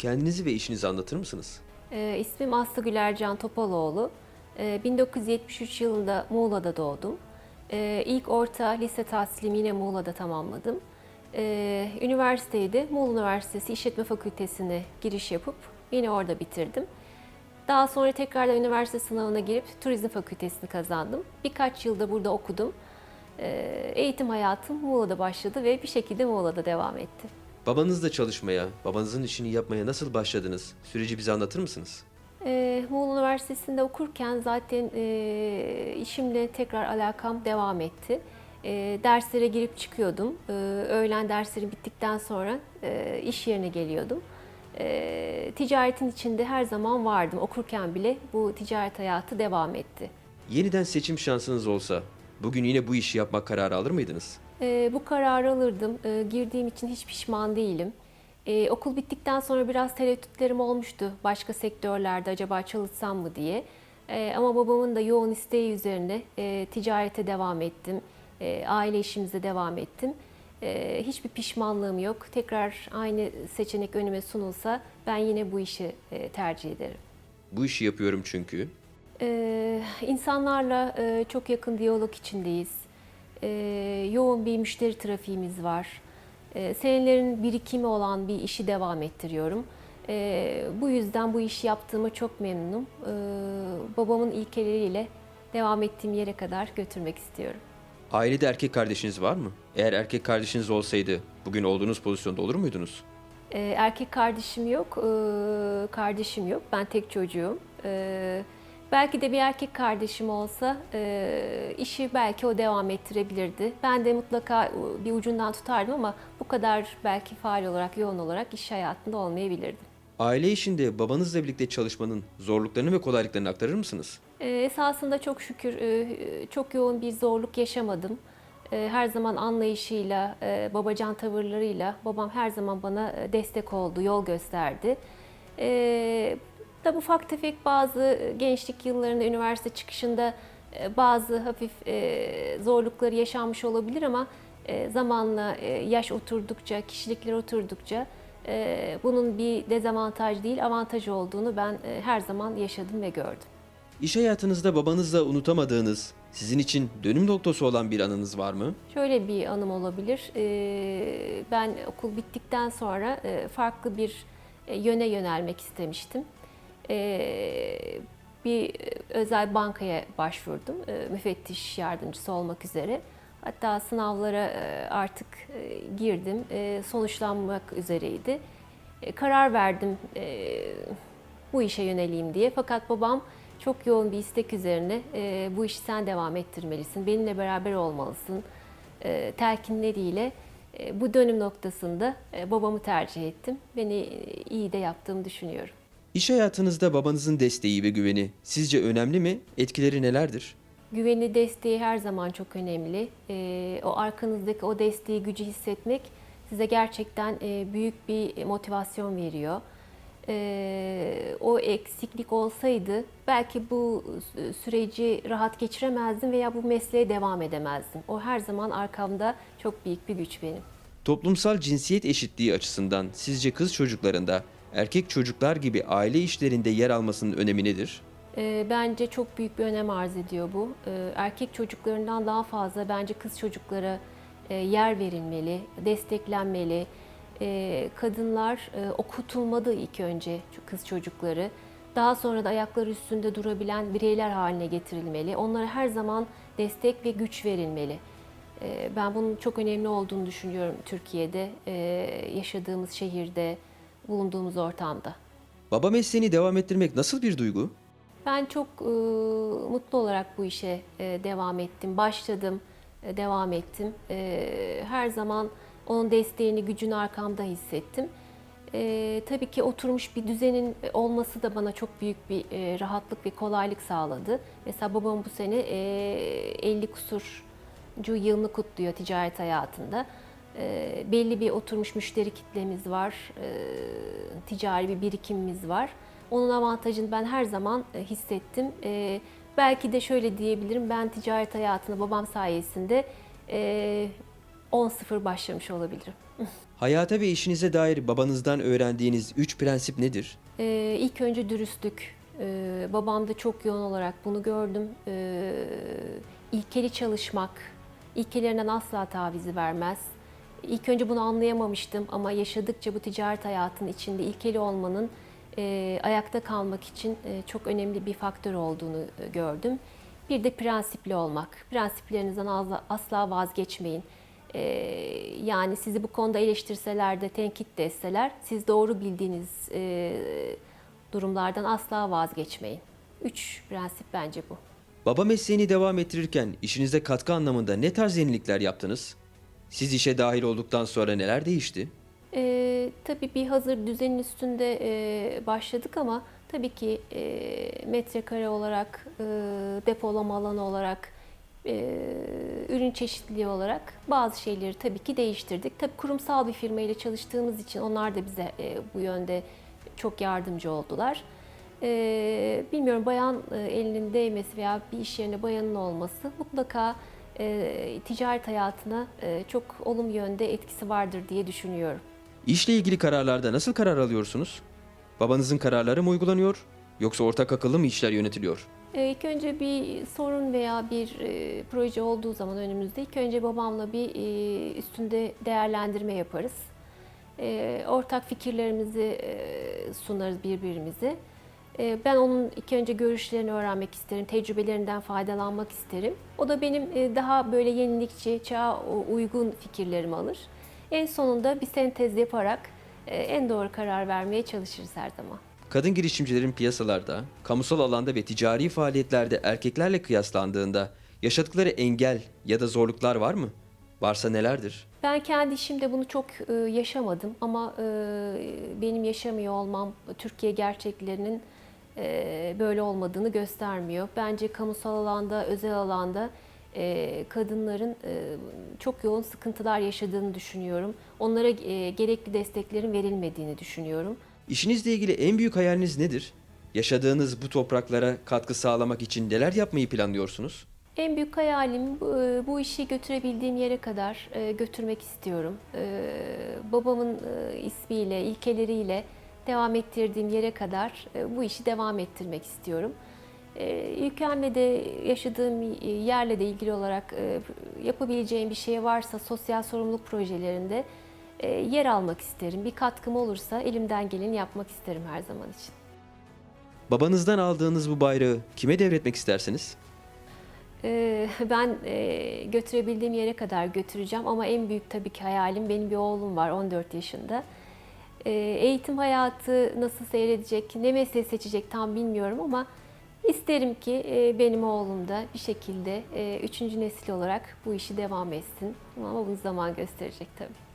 Kendinizi ve işinizi anlatır mısınız? Ee, ismim Aslı Gülercan Topaloğlu. Ee, 1973 yılında Muğla'da doğdum. Ee, ilk orta lise tahsilimi yine Muğla'da tamamladım. Ee, üniversiteyi de Muğla Üniversitesi İşletme Fakültesine giriş yapıp yine orada bitirdim. Daha sonra tekrardan üniversite sınavına girip turizm fakültesini kazandım. Birkaç yılda burada okudum. Ee, eğitim hayatım Muğla'da başladı ve bir şekilde Muğla'da devam etti. Babanızla çalışmaya, babanızın işini yapmaya nasıl başladınız? Süreci bize anlatır mısınız? Ee, Muğla Üniversitesi'nde okurken zaten e, işimle tekrar alakam devam etti. E, derslere girip çıkıyordum. E, öğlen derslerim bittikten sonra e, iş yerine geliyordum. E, ticaretin içinde her zaman vardım. Okurken bile bu ticaret hayatı devam etti. Yeniden seçim şansınız olsa, bugün yine bu işi yapmak kararı alır mıydınız? E, bu kararı alırdım. E, girdiğim için hiç pişman değilim. E, okul bittikten sonra biraz tereddütlerim olmuştu. Başka sektörlerde acaba çalışsam mı diye. E, ama babamın da yoğun isteği üzerine e, ticarete devam ettim. E, aile işimize devam ettim. E, hiçbir pişmanlığım yok. Tekrar aynı seçenek önüme sunulsa ben yine bu işi e, tercih ederim. Bu işi yapıyorum çünkü. Ee, insanlarla e, çok yakın diyalog içindeyiz. Ee, yoğun bir müşteri trafiğimiz var. Ee, senelerin birikimi olan bir işi devam ettiriyorum. Ee, bu yüzden bu işi yaptığıma çok memnunum. Ee, babamın ilkeleriyle devam ettiğim yere kadar götürmek istiyorum. Ailede erkek kardeşiniz var mı? Eğer erkek kardeşiniz olsaydı, bugün olduğunuz pozisyonda olur muydunuz? Ee, erkek kardeşim yok, ee, kardeşim yok. Ben tek çocuğum. Ee, belki de bir erkek kardeşim olsa ee, işi belki o devam ettirebilirdi. Ben de mutlaka e, bir ucundan tutardım ama bu kadar belki faal olarak, yoğun olarak iş hayatında olmayabilirdim. Aile işinde babanızla birlikte çalışmanın zorluklarını ve kolaylıklarını aktarır mısınız? Ee, esasında çok şükür e, çok yoğun bir zorluk yaşamadım. E, Her zaman anlayışıyla, e, babacan tavırlarıyla babam her zaman bana e, destek oldu, yol gösterdi. E, Tabi ufak tefek bazı gençlik yıllarında, üniversite çıkışında e, bazı hafif e, zorlukları yaşanmış olabilir ama e, zamanla e, yaş oturdukça, kişilikler oturdukça e, bunun bir dezavantaj değil, avantaj olduğunu ben e, her zaman yaşadım ve gördüm. İş hayatınızda babanızla unutamadığınız, sizin için dönüm noktası olan bir anınız var mı? Şöyle bir anım olabilir. Ben okul bittikten sonra e, farklı bir e, yöne yönelmek istemiştim. Ee, Bir özel bankaya başvurdum. e, Müfettiş yardımcısı olmak üzere. Hatta sınavlara e, artık e, girdim. E, Sonuçlanmak üzereydi. Karar verdim bu işe yöneleyim diye. Fakat babam çok yoğun bir istek üzerine bu işi sen devam ettirmelisin, benimle beraber olmalısın e, telkinleriyle bu dönüm noktasında babamı tercih ettim. Beni iyi de yaptığımı düşünüyorum. İş hayatınızda babanızın desteği ve güveni sizce önemli mi? Etkileri nelerdir? Güveni, desteği her zaman çok önemli. E, o arkanızdaki o desteği, gücü hissetmek size gerçekten e, büyük bir motivasyon veriyor. E, o eksiklik olsaydı belki bu sü- süreci rahat geçiremezdim veya bu mesleğe devam edemezdim. O her zaman arkamda çok büyük bir güç benim. Toplumsal cinsiyet eşitliği açısından sizce kız çocuklarında erkek çocuklar gibi aile işlerinde yer almasının önemi nedir? E, bence çok büyük bir önem arz ediyor bu. E, erkek çocuklarından daha fazla bence kız çocuklara e, yer verilmeli, desteklenmeli. E, kadınlar e, okutulmalı ilk önce kız çocukları. Daha sonra da ayakları üstünde durabilen bireyler haline getirilmeli. Onlara her zaman destek ve güç verilmeli. Ben bunun çok önemli olduğunu düşünüyorum Türkiye'de, yaşadığımız şehirde, bulunduğumuz ortamda. Baba mesleğini devam ettirmek nasıl bir duygu? Ben çok e, mutlu olarak bu işe e, devam ettim. Başladım, e, devam ettim. E, her zaman onun desteğini, gücünü arkamda hissettim. E, tabii ki oturmuş bir düzenin olması da bana çok büyük bir e, rahatlık ve kolaylık sağladı. Mesela babam bu sene e, 50 kusurcu yılını kutluyor ticaret hayatında. E, belli bir oturmuş müşteri kitlemiz var, e, ticari bir birikimimiz var. Onun avantajını ben her zaman e, hissettim. E, belki de şöyle diyebilirim, ben ticaret hayatına babam sayesinde e, 10-0 başlamış olabilirim. Hayata ve işinize dair babanızdan öğrendiğiniz üç prensip nedir? Ee, ilk önce dürüstlük. Ee, babamda çok yoğun olarak bunu gördüm. Ee, ilkeli çalışmak, ilkelerinden asla tavizi vermez. İlk önce bunu anlayamamıştım ama yaşadıkça bu ticaret hayatının içinde ilkeli olmanın e, ayakta kalmak için e, çok önemli bir faktör olduğunu e, gördüm. Bir de prensipli olmak. Prensiplerinizden asla, asla vazgeçmeyin. Ee, yani sizi bu konuda eleştirseler de, tenkit de etseler, siz doğru bildiğiniz e, durumlardan asla vazgeçmeyin. Üç prensip bence bu. Baba mesleğini devam ettirirken işinize katkı anlamında ne tarz yenilikler yaptınız? Siz işe dahil olduktan sonra neler değişti? Ee, tabii bir hazır düzenin üstünde e, başladık ama tabii ki e, metrekare olarak, e, depolama alanı olarak, e, ürün çeşitliliği olarak bazı şeyleri tabii ki değiştirdik. Tabii kurumsal bir firma ile çalıştığımız için onlar da bize e, bu yönde çok yardımcı oldular. E, bilmiyorum bayan e, elinin değmesi veya bir iş yerine bayanın olması mutlaka e, ticaret hayatına e, çok olumlu yönde etkisi vardır diye düşünüyorum. İşle ilgili kararlarda nasıl karar alıyorsunuz? Babanızın kararları mı uygulanıyor yoksa ortak akıllı mı işler yönetiliyor? E, İlk önce bir sorun veya bir e, proje olduğu zaman önümüzde ilk önce babamla bir e, üstünde değerlendirme yaparız. E, ortak fikirlerimizi e, sunarız birbirimize. E, ben onun ilk önce görüşlerini öğrenmek isterim, tecrübelerinden faydalanmak isterim. O da benim e, daha böyle yenilikçi, çağa uygun fikirlerimi alır. En sonunda bir sentez yaparak e, en doğru karar vermeye çalışırız her zaman. Kadın girişimcilerin piyasalarda, kamusal alanda ve ticari faaliyetlerde erkeklerle kıyaslandığında yaşadıkları engel ya da zorluklar var mı? Varsa nelerdir? Ben kendi işimde bunu çok e, yaşamadım ama benim yaşamıyor olmam Türkiye gerçeklerinin böyle olmadığını göstermiyor. Bence kamusal alanda, özel alanda e, kadınların e, çok yoğun sıkıntılar yaşadığını düşünüyorum. Onlara e, gerekli desteklerin verilmediğini düşünüyorum. İşinizle ilgili en büyük hayaliniz nedir? Yaşadığınız bu topraklara katkı sağlamak için neler yapmayı planlıyorsunuz? En büyük hayalim bu, e, işi götürebildiğim yere kadar e, götürmek istiyorum. E, babamın e, ismiyle, ilkeleriyle devam ettirdiğim yere kadar e, bu işi devam ettirmek istiyorum. E, ülkemle de yaşadığım e, yerle de ilgili olarak e, yapabileceğim bir şey varsa sosyal sorumluluk projelerinde e, yer almak isterim. Bir katkım olursa elimden geleni yapmak isterim her zaman için. Babanızdan aldığınız bu bayrağı kime devretmek istersiniz? Ben e, götürebildiğim yere kadar götüreceğim ama en büyük tabii ki hayalim benim bir oğlum var 14 yaşında. Ee, Eğitim hayatı nasıl seyredecek, ne mesleği seçecek tam bilmiyorum ama isterim ki e, benim oğlum da bir şekilde e, üçüncü nesil olarak bu işi devam etsin. Ama bunu zaman gösterecek tabii.